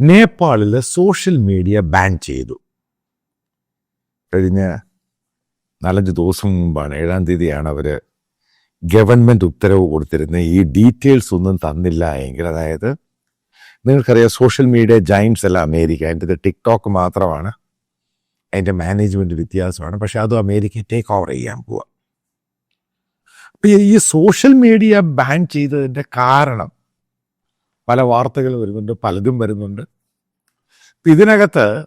നേപ്പാളിൽ social media ban ചെയ്തു. കഴിഞ്ഞ നാലഞ്ച് ദിവസം മുമ്പാണ് ഏഴാം തീയതിയാണ് അവർ ഗവൺമെന്റ് ഉത്തരവ് കൊടുത്തിരുന്നത്. ഈ ഡീറ്റെയിൽസ് ഒന്നും തന്നില്ല എങ്കിൽ അതായത് നിങ്ങൾക്കറിയാം സോഷ്യൽ മീഡിയ ജൈൻസ് അല്ല അമേരിക്ക. അതിന്റെ ടിക്ടോക്ക് മാത്രമാണ്. അതിന്റെ മാനേജ്മെന്റ് വ്യത്യാസമാണ്. പക്ഷേ അതും അമേരിക്ക ടേക്ക് ഓവർ ചെയ്യാൻ പോവുക അപ്പൊ ഈ സോഷ്യൽ മീഡിയ ബാൻ ചെയ്തതിന്റെ കാരണം പല വാർത്തകൾ വരുന്നുണ്ട് പലതും വരുന്നുണ്ട്. ഇതിനകത്ത്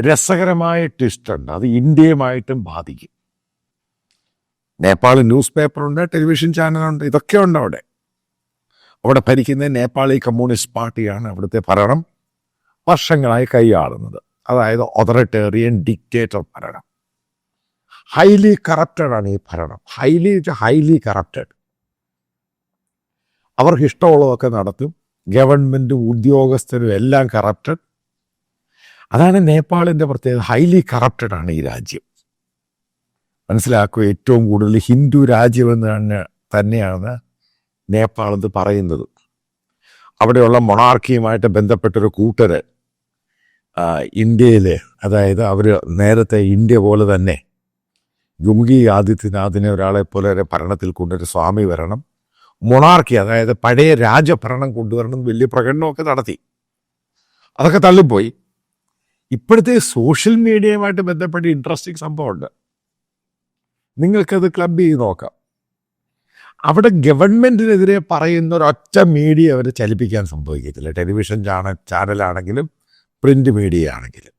രസകരമായ ട്വിസ്റ്റ് ഉണ്ട്. അത് ഇന്ത്യയുമായിട്ടും ബാധിക്കും. നേപ്പാൾ ന്യൂസ് പേപ്പറുണ്ട് ടെലിവിഷൻ ചാനലുണ്ട് ഇതൊക്കെ ഉണ്ട് അവിടെ. അവിടെ ഭരിക്കുന്ന നേപ്പാളി കമ്മ്യൂണിസ്റ്റ് പാർട്ടിയാണ് അവിടുത്തെ ഭരണം. വർഷങ്ങളായി കൈയാളുന്നത്. അതായത് ഒതറിറ്റേറിയൻ ഡിക്റ്റേറ്റർ ഭരണം. ഹൈലി കറപ്റ്റഡ് ആണ് ഈ ഭരണം. ഹൈലി ഹൈലി കറപ്റ്റഡ് അവർക്ക് ഇഷ്ടമുള്ളതൊക്കെ നടത്തും. ഗവൺമെന്റും ഉദ്യോഗസ്ഥരും എല്ലാം കറപ്റ്റഡ് അതാണ് നേപ്പാളിന്റെ പ്രത്യേകത. ഹൈലി കറപ്റ്റഡ് ആണ് ഈ രാജ്യം. മനസ്സിലാക്കുക ഏറ്റവും കൂടുതൽ ഹിന്ദു രാജ്യമെന്ന് തന്നെ തന്നെയാണ് നേപ്പാൾ എന്ന് പറയുന്നത്. അവിടെയുള്ള മൊണാർക്കിയുമായിട്ട് ബന്ധപ്പെട്ടൊരു കൂട്ടര് ഇന്ത്യയിൽ അതായത് അവർ നേരത്തെ ഇന്ത്യ പോലെ തന്നെ ജുംഗി ആദിത്യനാഥിനെ ഒരാളെ പോലെ ഭരണത്തിൽ കൊണ്ടൊരു സ്വാമി വരണം. മൊണാർക്കി അതായത് പഴയ രാജഭരണം കൊണ്ടുവരണം വലിയ പ്രകടനമൊക്കെ നടത്തി. അതൊക്കെ തള്ളിപ്പോയി. ഇപ്പോഴത്തെ സോഷ്യൽ മീഡിയയുമായിട്ട് ബന്ധപ്പെട്ട് ഇൻട്രസ്റ്റിംഗ് സംഭവമുണ്ട്. നിങ്ങൾക്കത് ക്ലബ് ചെയ്ത് നോക്കാം. അവിടെ ഗവൺമെന്റിനെതിരെ പറയുന്ന ഒരൊറ്റ മീഡിയ അവരെ ചലിപ്പിക്കാൻ സംഭവിക്കത്തില്ല. ടെലിവിഷൻ ചാനൽ ചാനലാണെങ്കിലും പ്രിന്റ് മീഡിയ ആണെങ്കിലും.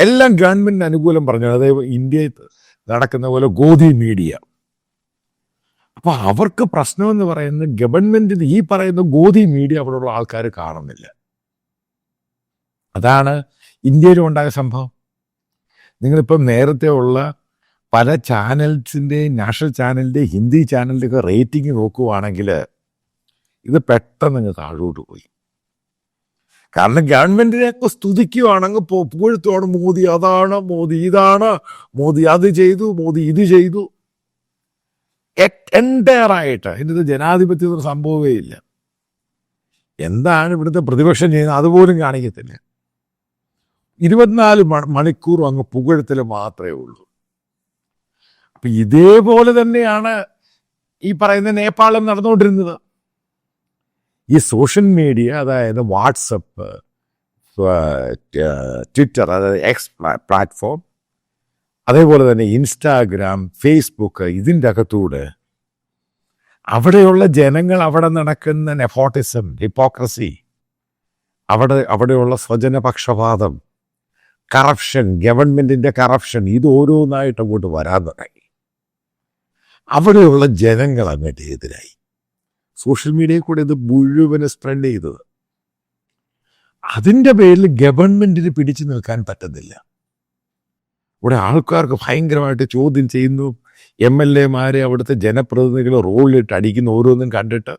എല്ലാം ഗവൺമെന്റിന് അനുകൂലം പറഞ്ഞു. അതായത് ഇന്ത്യയിൽ നടക്കുന്ന പോലെ ഗോധി മീഡിയ അപ്പൊ അവർക്ക് പ്രശ്നമെന്ന് പറയുന്നത് ഗവൺമെന്റിന് ഈ പറയുന്ന ഗോധി മീഡിയ അവിടെയുള്ള ആൾക്കാർ കാണുന്നില്ല. അതാണ് ഇന്ത്യയിലും ഉണ്ടായ സംഭവം. നിങ്ങളിപ്പം നേരത്തെ ഉള്ള പല ചാനൽസിന്റെയും നാഷണൽ ചാനലിന്റെ ഹിന്ദി ചാനലിന്റെയൊക്കെ റേറ്റിംഗ് നോക്കുവാണെങ്കിൽ ഇത് പെട്ടെന്ന് അങ്ങ് താഴോട്ട് പോയി. കാരണം ഗവൺമെന്റിനെ ഒക്കെ സ്തുതിക്കുവാണെങ്കിൽ പുകഴ്ത്തുവാണ് മോദി. അതാണ് മോദി ഇതാണ് മോദി. അത് ചെയ്തു മോദി ഇത് ചെയ്തു. എന്റയർ ആയിട്ട് ഇതിന് ജനാധിപത്യം ഒരു സംഭവമേ ഇല്ല. എന്താണ് ഇവിടുത്തെ പ്രതിപക്ഷം ചെയ്യുന്നത് അതുപോലും കാണിക്കത്തില്ല. ഇരുപത്തിനാല് മണിക്കൂറും അങ്ങ് പുകഴ്ത്തൽ മാത്രമേ ഉള്ളൂ. അപ്പൊ ഇതേപോലെ തന്നെയാണ് ഈ പറയുന്ന നേപ്പാളം നടന്നുകൊണ്ടിരുന്നത്. ഈ സോഷ്യൽ മീഡിയ അതായത് വാട്സപ്പ് ട്വിറ്റർ അതായത് എക്സ് പ്ലാറ്റ്ഫോം അതേപോലെ തന്നെ ഇൻസ്റ്റാഗ്രാം ഫേസ്ബുക്ക് ഇതിന്റെ അകത്തൂടെ അവിടെയുള്ള ജനങ്ങൾ അവിടെ നടക്കുന്ന നെഫോട്ടിസം ഹിപ്പോക്രസി അവിടെ അവിടെയുള്ള സ്വജനപക്ഷപാതം കറപ്ഷൻ ഗവൺമെന്റിന്റെ കറപ്ഷൻ ഇത് ഓരോന്നായിട്ട് അങ്ങോട്ട് വരാൻ തുടങ്ങി. അവിടെയുള്ള ജനങ്ങൾ അങ്ങോട്ട് എതിരായി. സോഷ്യൽ മീഡിയയിൽ കൂടെ ഇത് മുഴുവൻ സ്പ്രെഡ് ചെയ്തത്. അതിന്റെ പേരിൽ ഗവൺമെന്റിന് പിടിച്ചു നിൽക്കാൻ പറ്റുന്നില്ല. ഇവിടെ ആൾക്കാർക്ക് ഭയങ്കരമായിട്ട് ചോദ്യം ചെയ്യുന്നു. എം എൽ എമാരെ അവിടുത്തെ ജനപ്രതിനിധികൾ റോളിലിട്ട് അടിക്കുന്ന ഓരോന്നും കണ്ടിട്ട്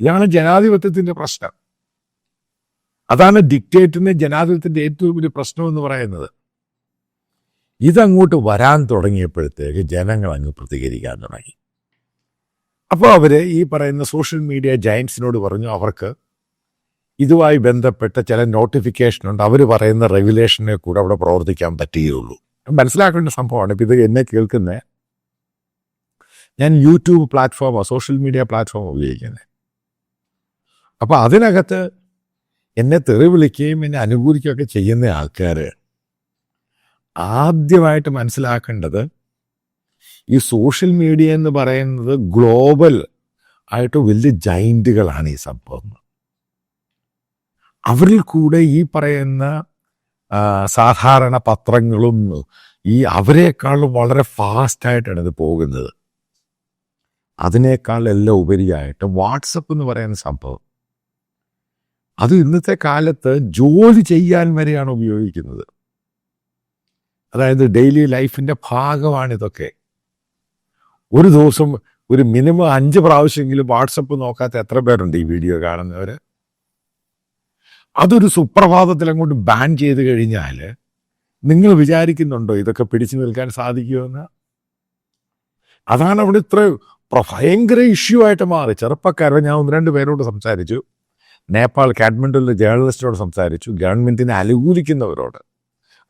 ഇതാണ് ജനാധിപത്യത്തിന്റെ പ്രശ്നം. അതാണ് ഡിക്റ്റേറ്ററിന് ജനാധിപത്യത്തിന്റെ ഏറ്റവും വലിയ പ്രശ്നം എന്ന് പറയുന്നത്. ഇതങ്ങോട്ട് വരാൻ തുടങ്ങിയപ്പോഴത്തേക്ക് ജനങ്ങൾ അങ്ങ് പ്രതികരിക്കാൻ തുടങ്ങി. അപ്പോൾ അവർ ഈ പറയുന്ന സോഷ്യൽ മീഡിയ ജയൻസിനോട് പറഞ്ഞു അവർക്ക് ഇതുമായി ബന്ധപ്പെട്ട ചില നോട്ടിഫിക്കേഷൻ ഉണ്ട്. അവർ പറയുന്ന റെഗുലേഷനെ കൂടെ അവിടെ പ്രവർത്തിക്കാൻ പറ്റുകയുള്ളൂ മനസ്സിലാക്കേണ്ട സംഭവമാണ്. ഇപ്പം ഇത് എന്നെ കേൾക്കുന്ന. ഞാൻ യൂട്യൂബ് പ്ലാറ്റ്ഫോമോ സോഷ്യൽ മീഡിയ പ്ലാറ്റ്ഫോമോ ഉപയോഗിക്കുന്നത് അപ്പോൾ അതിനകത്ത് എന്നെ തെറി വിളിക്കുകയും എന്നെ അനുകൂലിക്കുകയൊക്കെ ചെയ്യുന്ന ആൾക്കാർ ആദ്യമായിട്ട് മനസ്സിലാക്കേണ്ടത് ഈ സോഷ്യൽ മീഡിയ എന്ന് പറയുന്നത് ഗ്ലോബൽ ആയിട്ട് വലിയ ജൈന്റുകളാണ് ഈ സംഭവം. അവരിൽ കൂടെ ഈ പറയുന്ന സാധാരണ പത്രങ്ങളും ഈ അവരെക്കാളും വളരെ ഫാസ്റ്റായിട്ടാണ് ഇത് പോകുന്നത്. അതിനേക്കാൾ എല്ലാം ഉപരിയായിട്ട് വാട്സപ്പ് എന്ന് പറയുന്ന സംഭവം. അത് ഇന്നത്തെ കാലത്ത് ജോലി ചെയ്യാൻ വരെയാണ് ഉപയോഗിക്കുന്നത്. അതായത് ഡെയിലി ലൈഫിന്റെ ഭാഗമാണിതൊക്കെ. ഒരു ദിവസം ഒരു മിനിമം അഞ്ച് പ്രാവശ്യമെങ്കിലും വാട്സപ്പ് നോക്കാത്ത എത്ര പേരുണ്ട് ഈ വീഡിയോ കാണുന്നവര്? അതൊരു സുപ്രഭാതത്തിൽ അങ്ങോട്ട് ബാൻ ചെയ്ത് കഴിഞ്ഞാൽ നിങ്ങൾ വിചാരിക്കുന്നുണ്ടോ ഇതൊക്കെ പിടിച്ചു നിൽക്കാൻ സാധിക്കുമെന്ന് അതാണ് അവിടെ ഇത്ര ഭയങ്കര ഇഷ്യൂ ആയിട്ട് മാറി. ചെറുപ്പക്കാരെ ഞാൻ ഒന്ന് രണ്ട് പേരോട് സംസാരിച്ചു. നേപ്പാൾ കാഠ്മണ്ഡുവിലെ ജേർണലിസ്റ്റോട് സംസാരിച്ചു. ഗവൺമെന്റിനെ അനുകൂലിക്കുന്നവരോട്.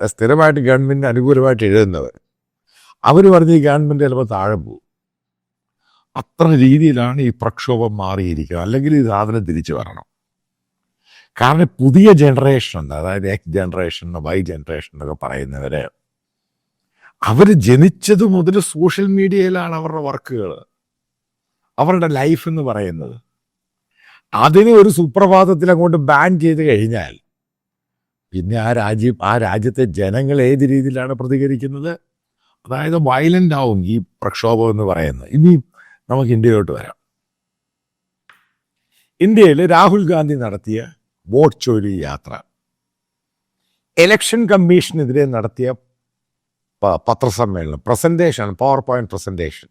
സ്ഥിരമായിട്ട് ഗവൺമെന്റിന് അനുകൂലമായിട്ട് എഴുതുന്നവർ. അവർ പറഞ്ഞ് ഈ ഗവൺമെന്റ് ചിലപ്പോൾ താഴെ പോകും. അത്ര രീതിയിലാണ് ഈ പ്രക്ഷോഭം മാറിയിരിക്കുക. അല്ലെങ്കിൽ ഈ സാധനം തിരിച്ചു വരണം. കാരണം പുതിയ ജനറേഷൻ ഉണ്ട്. അതായത് എക്സ് ജനറേഷൻ വൈ ജനറേഷൻ എന്നൊക്കെ പറയുന്നവര് അവർ ജനിച്ചത് മുതൽ സോഷ്യൽ മീഡിയയിലാണ് അവരുടെ വർക്കുകൾ അവരുടെ ലൈഫ് എന്ന് പറയുന്നത്. അതിനെ ഒരു സുപ്രഭാതത്തിൽ അങ്ങോട്ട് ബാൻ ചെയ്ത് കഴിഞ്ഞാൽ പിന്നെ ആ രാജ്യം ആ രാജ്യത്തെ ജനങ്ങൾ ഏത് രീതിയിലാണ് പ്രതികരിക്കുന്നത്? അതായത് വയലന്റ് ആവും ഈ പ്രക്ഷോഭം എന്ന് പറയുന്നത്. ഇനി നമുക്ക് ഇന്ത്യയിലോട്ട് വരാം. ഇന്ത്യയിൽ രാഹുൽ ഗാന്ധി നടത്തിയ വോട്ട് ചോരി യാത്ര. ഇലക്ഷൻ കമ്മീഷനെതിരെ നടത്തിയ പത്രസമ്മേളനം പ്രസന്റേഷൻ പവർ പോയിന്റ് പ്രസന്റേഷൻ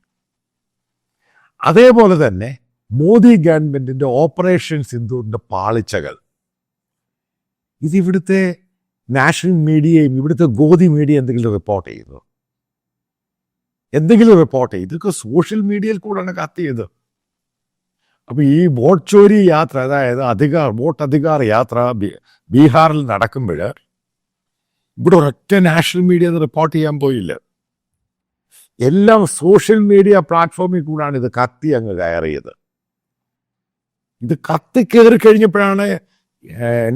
അതേപോലെ തന്നെ മോദി ഗവൺമെന്റിന്റെ ഓപ്പറേഷൻ സിന്ധുവിന്റെ പാളിച്ചകൾ. ഇത് ഇവിടുത്തെ നാഷണൽ മീഡിയയും ഇവിടുത്തെ ഗോതി മീഡിയ എന്തെങ്കിലും റിപ്പോർട്ട് ചെയ്യുന്നു? എന്തെങ്കിലും റിപ്പോർട്ട് ചെയ്തു? ഇതൊക്കെ സോഷ്യൽ മീഡിയയിൽ കൂടെയാണ് കത്തിയത് അപ്പൊ ഈ വോട്ട് ചോരി യാത്ര അതായത് അധികാർ വോട്ട് അധികാർ യാത്ര ബീഹാറിൽ നടക്കുമ്പോൾ ഇവിടെ ഒരൊറ്റ നാഷണൽ മീഡിയ റിപ്പോർട്ട് ചെയ്യാൻ പോയില്ല. എല്ലാം സോഷ്യൽ മീഡിയ പ്ലാറ്റ്ഫോമിൽ കൂടാണ് ഇത് കത്തി അങ്ങ് കയറിയത്. ഇത് കത്തി കയറി കഴിഞ്ഞപ്പോഴാണ്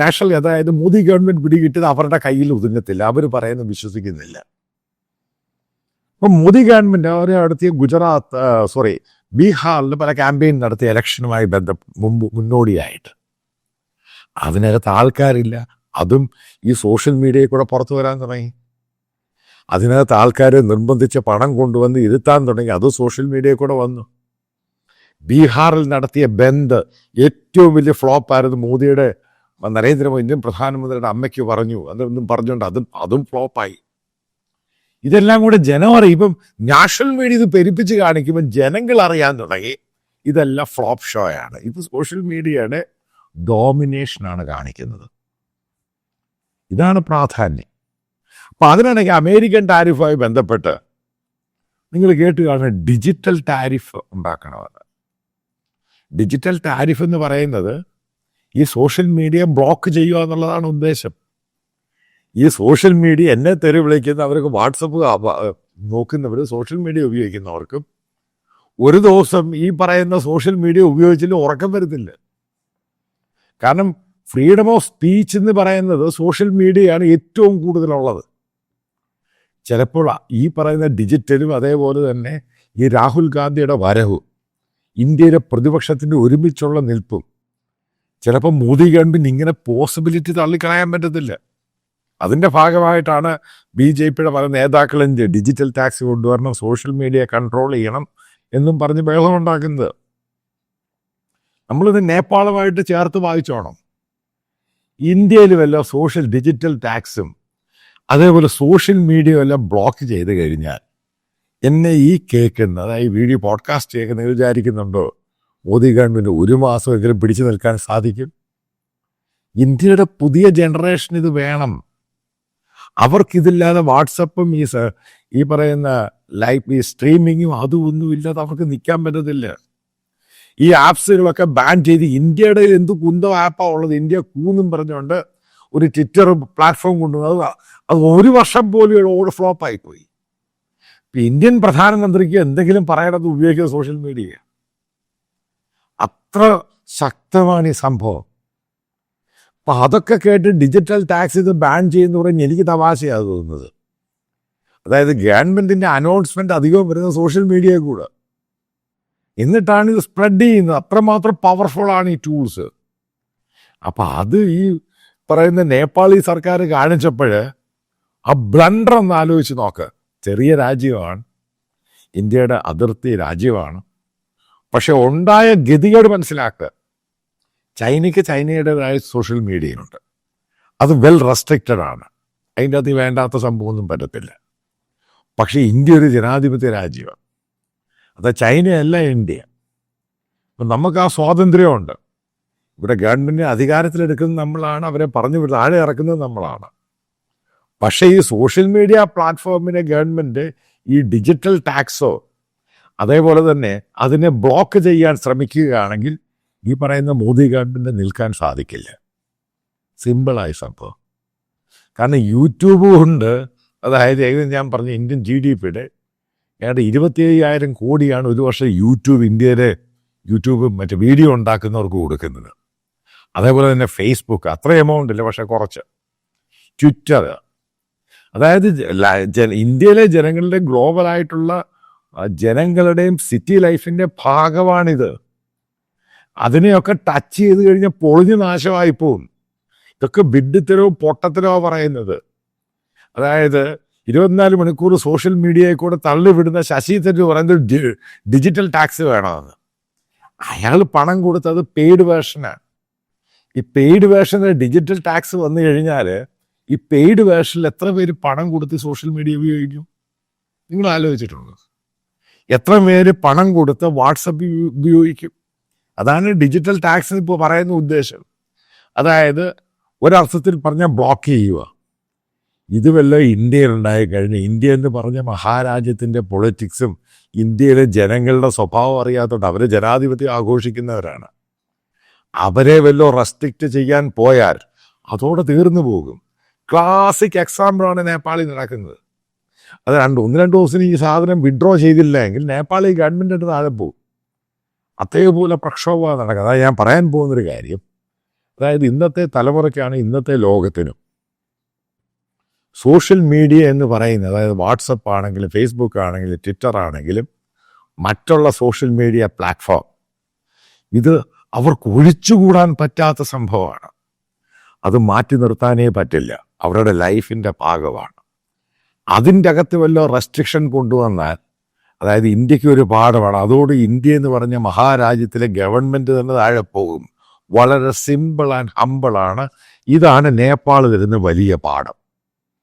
നാഷണൽ അതായത് മോദി ഗവൺമെന്റ് പിടികിട്ടത് അവരുടെ കയ്യിൽ ഒതുങ്ങത്തില്ല. അവർ പറയുന്നത് വിശ്വസിക്കുന്നില്ല. അപ്പം മോദി ഗവൺമെന്റ് അവരെ നടത്തിയ ഗുജറാത്ത് സോറി ബീഹാറിൽ പല ക്യാമ്പയിൻ നടത്തിയ ഇലക്ഷനുമായി ബന്ധ മുമ്പ് മുന്നോടിയായിട്ട്. അതിനകത്ത് ആൾക്കാരില്ല. അതും ഈ സോഷ്യൽ മീഡിയയിൽ കൂടെ പുറത്തു വരാൻ തുടങ്ങി. അതിനകത്ത് ആൾക്കാരെ നിർബന്ധിച്ച് പണം കൊണ്ടുവന്ന് ഇരുത്താൻ തുടങ്ങി. അത് സോഷ്യൽ മീഡിയയിൽ കൂടെ വന്നു. ബീഹാറിൽ നടത്തിയ ബന്ദ് ഏറ്റവും വലിയ ഫ്ലോപ്പ് ആയിരുന്നു മോദിയുടെ നരേന്ദ്രമോദി ഇന്ത്യൻ പ്രധാനമന്ത്രിയുടെ അമ്മയ്ക്ക് പറഞ്ഞു. അതൊന്നും പറഞ്ഞുകൊണ്ട് അതും അതും ഫ്ലോപ്പായി. ഇതെല്ലാം കൂടെ ജനം അറിയും. ഇപ്പം നാഷണൽ മീഡിയ ഇത് പെരുപ്പിച്ച് കാണിക്കുമ്പോൾ ജനങ്ങൾ അറിയാൻ തുടങ്ങി. ഇതെല്ലാം ഫ്ലോപ്പ് ഷോ ആണ് ഇത് സോഷ്യൽ മീഡിയയുടെ ഡോമിനേഷനാണ് കാണിക്കുന്നത്. ഇതാണ് പ്രാധാന്യം. അപ്പൊ അതിനാണെങ്കിൽ അമേരിക്കൻ ടാരിഫുമായി ബന്ധപ്പെട്ട് നിങ്ങൾ കേട്ട് കാണുന്ന ഡിജിറ്റൽ ടാരിഫ് ഉണ്ടാക്കണമെന്ന്. ഡിജിറ്റൽ ടാരിഫ് എന്ന് പറയുന്നത് ഈ സോഷ്യൽ മീഡിയ ബ്ലോക്ക് ചെയ്യുക എന്നുള്ളതാണ് ഉദ്ദേശം. ഈ സോഷ്യൽ മീഡിയ എന്നെ തെറി വിളിക്കുന്ന അവർക്ക് വാട്സപ്പ് നോക്കുന്നവർ സോഷ്യൽ മീഡിയ ഉപയോഗിക്കുന്നവർക്കും ഒരു ദിവസം ഈ പറയുന്ന സോഷ്യൽ മീഡിയ ഉപയോഗിച്ചാലും ഉറക്കം വരുന്നില്ല. കാരണം ഫ്രീഡം ഓഫ് സ്പീച്ച് എന്ന് പറയുന്നത് സോഷ്യൽ മീഡിയയാണ് ഏറ്റവും കൂടുതലുള്ളത്. ചിലപ്പോൾ ഈ പറയുന്ന ഡിജിറ്റലും അതേപോലെ തന്നെ ഈ രാഹുൽ ഗാന്ധിയുടെ വരവും ഇന്ത്യയിലെ പ്രതിപക്ഷത്തിന്റെ ഒരുമിച്ചുള്ള നിൽപ്പും ചിലപ്പോൾ മോദി ഗവൺമെന്റ് ഇങ്ങനെ പോസിബിലിറ്റി തള്ളിക്കളയാൻ പറ്റത്തില്ല. അതിന്റെ ഭാഗമായിട്ടാണ് ബി ജെ പിയുടെ പല നേതാക്കളും ഡിജിറ്റൽ ടാക്സ് കൊണ്ടുവരണം സോഷ്യൽ മീഡിയ കൺട്രോൾ ചെയ്യണം എന്നും പറഞ്ഞ് ബഹളമുണ്ടാക്കുന്നത് നമ്മളിത് നേപ്പാളുമായിട്ട് ചേർത്ത് വായിച്ചോണം ഇന്ത്യയിൽ വല്ല സോഷ്യൽ ഡിജിറ്റൽ ടാക്സും അതേപോലെ സോഷ്യൽ മീഡിയ എല്ലാം ബ്ലോക്ക് ചെയ്ത് കഴിഞ്ഞാൽ എന്നെ ഈ കേൾക്കുന്ന അതായത് വീഡിയോ പോഡ്കാസ്റ്റ് കേൾക്കുന്ന വിചാരിക്കുന്നുണ്ടോ മോദി ഗവൺമെന്റ് ഒരു മാസമെങ്കിലും പിടിച്ചു നിൽക്കാൻ സാധിക്കും? ഇന്ത്യയുടെ പുതിയ ജനറേഷൻ ഇത് വേണം. അവർക്കിതില്ലാതെ വാട്സപ്പും ഈ ഈ പറയുന്ന ലൈഫ് ഈ സ്ട്രീമിങ്ങും അതും ഒന്നും ഇല്ലാതെ അവർക്ക് നിൽക്കാൻ പറ്റത്തില്ല. ഈ ആപ്സുകളൊക്കെ ബാൻ ചെയ്ത് ഇന്ത്യയുടെ എന്ത് കുന്തം ആപ്പാണ് ഉള്ളത്? ഇന്ത്യ കൂന്നും പറഞ്ഞുകൊണ്ട് ഒരു ട്വിറ്റർ പ്ലാറ്റ്ഫോം കൊണ്ടുവന്നു. അത് അത് ഒരു വർഷം പോലും ഓട് ഫ്ലോപ്പായി പോയി. ഇപ്പൊ ഇന്ത്യൻ പ്രധാനമന്ത്രിക്ക് എന്തെങ്കിലും പറയണത് ഉപയോഗിക്കുന്ന സോഷ്യൽ മീഡിയ. അത്ര ശക്തമാണ് ഈ സംഭവം. അപ്പൊ അതൊക്കെ കേട്ട് ഡിജിറ്റൽ ടാക്സ് ഇത് ബാൻ ചെയ്യുന്ന പറഞ്ഞ് എനിക്ക് തമാശയാണ് തോന്നുന്നത്. അതായത് ഗവൺമെന്റിന്റെ അനൗൺസ്മെന്റ് അധികവും വരുന്ന സോഷ്യൽ മീഡിയ കൂടെ. എന്നിട്ടാണ് ഇത് സ്പ്രെഡ് ചെയ്യുന്നത്. അത്രമാത്രം പവർഫുൾ ആണ് ഈ ടൂൾസ് അപ്പൊ അത് ഈ പറയുന്ന നേപ്പാളി സർക്കാർ കാണിച്ചപ്പോൾ ആ ബ്ലണ്ടർ ഒന്ന് ആലോചിച്ച് നോക്ക്. ചെറിയ രാജ്യമാണ്. ഇന്ത്യയുടെ അതിർത്തി രാജ്യമാണ്. പക്ഷെ ഉണ്ടായ ഗതികേട് മനസ്സിലാക്കുക ചൈനയ്ക്ക് ചൈനയുടേതായ സോഷ്യൽ മീഡിയയുണ്ട്. അത് വെൽ റെസ്ട്രിക്റ്റഡ് ആണ്. അതിന്റെ അകത്ത് വേണ്ടാത്ത സംഭവമൊന്നും പറ്റത്തില്ല. പക്ഷേ ഇന്ത്യ ഒരു ജനാധിപത്യ രാജ്യമാണ്. അത് ചൈനയല്ല ഇന്ത്യ. അപ്പം നമുക്ക് ആ സ്വാതന്ത്ര്യമുണ്ട്. ഇവിടെ ഗവൺമെന്റ് അധികാരത്തിലെടുക്കുന്നത് നമ്മളാണ് അവരെ പറഞ്ഞു വിടുന്നത് താഴെ ഇറക്കുന്നത് നമ്മളാണ്. പക്ഷേ ഈ സോഷ്യൽ മീഡിയ പ്ലാറ്റ്ഫോമിനെ ഗവൺമെന്റ് ഈ ഡിജിറ്റൽ ടാക്സോ അതേപോലെ തന്നെ അതിനെ ബ്ലോക്ക് ചെയ്യാൻ ശ്രമിക്കുകയാണെങ്കിൽ ഈ പറയുന്ന മോദി ഗവൺമെന്റ് നിൽക്കാൻ സാധിക്കില്ല. സിമ്പിളായ സംഭവം. കാരണം യൂട്യൂബും ഉണ്ട്. അതായത് ഞാൻ പറഞ്ഞ ഇന്ത്യൻ ജി ഡി പിയുടെ ഏതാണ്ട് ഇരുപത്തി അയ്യായിരം കോടിയാണ് ഒരു വർഷം യൂട്യൂബ് ഇന്ത്യയിലെ യൂട്യൂബ് മറ്റേ വീഡിയോ ഉണ്ടാക്കുന്നവർക്ക് കൊടുക്കുന്നത്. അതേപോലെ തന്നെ ഫേസ്ബുക്ക് അത്ര എമൗണ്ട് ഇല്ല പക്ഷേ കുറച്ച്. ട്വിറ്റർ അതായത് ഇന്ത്യയിലെ ജനങ്ങളുടെ ഗ്ലോബലായിട്ടുള്ള ജനങ്ങളുടെയും സിറ്റി ലൈഫിന്റെ ഭാഗമാണിത്. അതിനെയൊക്കെ ടച്ച് ചെയ്ത് കഴിഞ്ഞാൽ പൊളിഞ്ഞ് നാശമായി പോകും. ഇതൊക്കെ ബിഡിത്തരവും പൊട്ടത്തരവോ പറയുന്നത്. അതായത് ഇരുപത്തിനാല് മണിക്കൂർ സോഷ്യൽ മീഡിയയിൽ കൂടെ തള്ളിവിടുന്ന ശശി തരൂർ പറയുന്നത് ഡിജിറ്റൽ ടാക്സ് വേണമെന്ന്. അയാൾ പണം കൊടുത്തത് പെയ്ഡ് വേർഷനാണ് ഈ പെയ്ഡ് വേർഷന് ഡിജിറ്റൽ ടാക്സ് വന്നു കഴിഞ്ഞാൽ ഈ പെയ്ഡ് വേർഷനിൽ എത്ര പേര് പണം കൊടുത്ത് സോഷ്യൽ മീഡിയ ഉപയോഗിക്കും? നിങ്ങൾ ആലോചിച്ചിട്ടുണ്ടോ? എത്ര പേര് പണം കൊടുത്ത് വാട്സപ്പ് ഉപയോഗിക്കും? അതാണ് ഡിജിറ്റൽ ടാക്സ് ഇപ്പോൾ പറയുന്ന ഉദ്ദേശം. അതായത് ഒരർത്ഥത്തിൽ പറഞ്ഞാൽ ബ്ലോക്ക് ചെയ്യുക. ഇത് വല്ല ഇന്ത്യയിൽ ഉണ്ടായി കഴിഞ്ഞ് ഇന്ത്യ എന്ന് പറഞ്ഞ മഹാരാജ്യത്തിന്റെ പൊളിറ്റിക്സും ഇന്ത്യയിലെ ജനങ്ങളുടെ സ്വഭാവം അറിയാത്തതുകൊണ്ട് അവരെ ജനാധിപത്യം ആഘോഷിക്കുന്നവരാണ്. അവരെ വല്ലോ റെസ്ട്രിക്റ്റ് ചെയ്യാൻ പോയാൽ അതോടെ തീർന്നു പോകും. ക്ലാസിക് എക്സാമ്പിളാണ് നേപ്പാളിൽ നടക്കുന്നത്. അത് രണ്ട് ഒന്ന് രണ്ട് ദിവസത്തിന് ഈ സാധനം വിഡ്രോ ചെയ്തില്ല എങ്കിൽ നേപ്പാളി ഗവൺമെന്റ് താഴെ പോകും. അതേപോലെ പ്രക്ഷോഭമാണ് നടക്കുന്നത്. അതായത് ഞാൻ പറയാൻ പോകുന്നൊരു കാര്യം അതായത് ഇന്നത്തെ തലമുറയ്ക്കാണ് ഇന്നത്തെ ലോകത്തിനും സോഷ്യൽ മീഡിയ എന്ന് പറയുന്നത് അതായത് വാട്സപ്പ് ആണെങ്കിലും ഫേസ്ബുക്ക് ആണെങ്കിലും ട്വിറ്റർ ആണെങ്കിലും മറ്റുള്ള സോഷ്യൽ മീഡിയ പ്ലാറ്റ്ഫോം ഇത് അവർക്ക് ഒഴിച്ചുകൂടാൻ പറ്റാത്ത സംഭവമാണ്. അത് മാറ്റി നിർത്താനേ പറ്റില്ല. അവരുടെ ലൈഫിന്റെ ഭാഗമാണ്. അതിന്റെ അകത്ത് വല്ല റെസ്ട്രിക്ഷൻ കൊണ്ടുവന്നാൽ അതായത് ഇന്ത്യയ്ക്ക് ഒരു പാഠമാണ് അതോട് ഇന്ത്യ എന്ന് പറഞ്ഞ മഹാരാജ്യത്തിലെ ഗവൺമെന്റ് തന്നെ താഴെ പോകും. വളരെ സിമ്പിൾ ആൻഡ് ഹമ്പിളാണ് ഇതാണ് നേപ്പാൾ തരുന്ന വലിയ പാഠം.